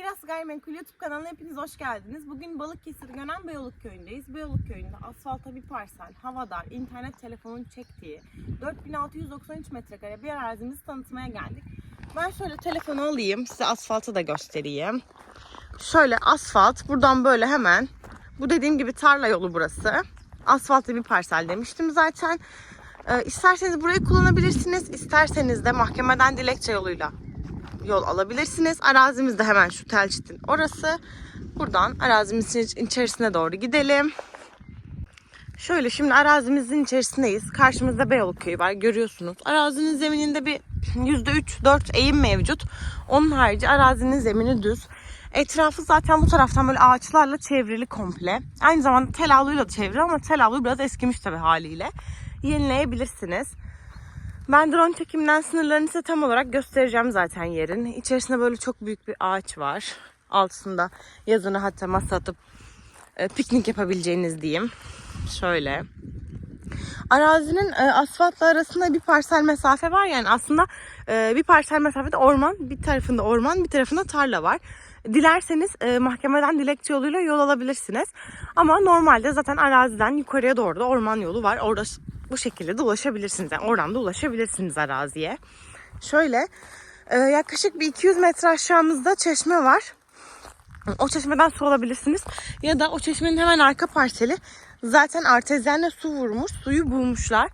Miras Gayrimenkul YouTube kanalına hepiniz hoş geldiniz. Bugün Balıkesir Gönen Beyoğlu köyündeyiz. Beyoğlu köyünde asfalta bir parsel, havadar, internet telefonun çektiği 4693 metrekare bir arazimizi tanıtmaya geldik. Ben şöyle telefonu alayım, size asfaltı da göstereyim. Şöyle asfalt, buradan böyle hemen, bu dediğim gibi tarla yolu burası. Asfaltlı bir parsel demiştim zaten. Ee, isterseniz burayı kullanabilirsiniz, isterseniz de mahkemeden dilekçe yoluyla yol alabilirsiniz. Arazimiz de hemen şu telçitin orası. Buradan arazimizin içerisine doğru gidelim. Şöyle şimdi arazimizin içerisindeyiz. Karşımızda Beyoğlu köyü var görüyorsunuz. Arazinin zemininde bir %3-4 eğim mevcut. Onun harici arazinin zemini düz. Etrafı zaten bu taraftan böyle ağaçlarla çevrili komple. Aynı zamanda tel avluyla da çevrili ama tel avlu biraz eskimiş tabii haliyle. Yenileyebilirsiniz. Ben drone çekimden sınırlarını size tam olarak göstereceğim zaten yerin. İçerisinde böyle çok büyük bir ağaç var. Altında yazını hatta masa atıp e, piknik yapabileceğiniz diyeyim. Şöyle. Arazinin e, asfaltla arasında bir parsel mesafe var. Yani aslında e, bir parsel mesafede orman, bir tarafında orman, bir tarafında tarla var. Dilerseniz e, mahkemeden dilekçe yoluyla yol alabilirsiniz. Ama normalde zaten araziden yukarıya doğru da orman yolu var. Orada bu şekilde de ulaşabilirsiniz. Yani oradan da ulaşabilirsiniz araziye. Şöyle e, yaklaşık bir 200 metre aşağımızda çeşme var. O çeşmeden su alabilirsiniz. Ya da o çeşmenin hemen arka parseli zaten artezyenle su vurmuş. Suyu bulmuşlar.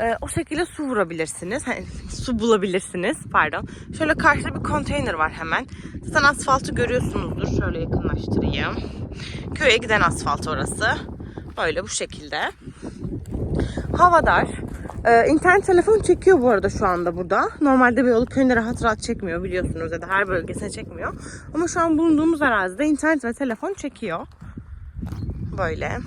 E, o şekilde su vurabilirsiniz. Hani, su bulabilirsiniz. Pardon. Şöyle karşıda bir konteyner var hemen. Zaten asfaltı görüyorsunuzdur. Şöyle yakınlaştırayım. Köye giden asfalt orası. Böyle bu şekilde. Havadar. Ee, internet telefon çekiyor bu arada şu anda burada. Normalde bir yolu köyünde rahat rahat çekmiyor biliyorsunuz ya da her bölgesine çekmiyor. Ama şu an bulunduğumuz arazide internet ve telefon çekiyor. Böyle.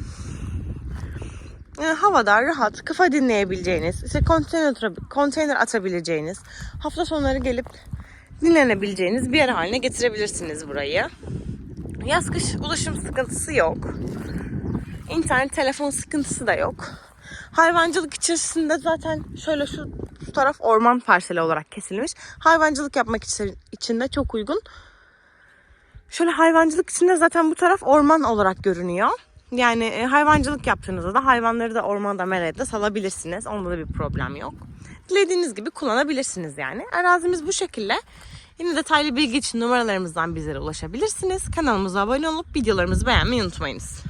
Ee, havadar, rahat, kafa dinleyebileceğiniz, işte konteyner, konteyner atabileceğiniz, hafta sonları gelip dinlenebileceğiniz bir yer haline getirebilirsiniz burayı. Yaz kış ulaşım sıkıntısı yok. İnternet, telefon sıkıntısı da yok. Hayvancılık içerisinde zaten şöyle şu, şu taraf orman parseli olarak kesilmiş. Hayvancılık yapmak için, için de çok uygun. Şöyle hayvancılık içinde zaten bu taraf orman olarak görünüyor. Yani e, hayvancılık yaptığınızda da hayvanları da ormanda merede salabilirsiniz. Onda da bir problem yok. Dilediğiniz gibi kullanabilirsiniz yani. Arazimiz bu şekilde. Yine detaylı bilgi için numaralarımızdan bizlere ulaşabilirsiniz. Kanalımıza abone olup videolarımızı beğenmeyi unutmayınız.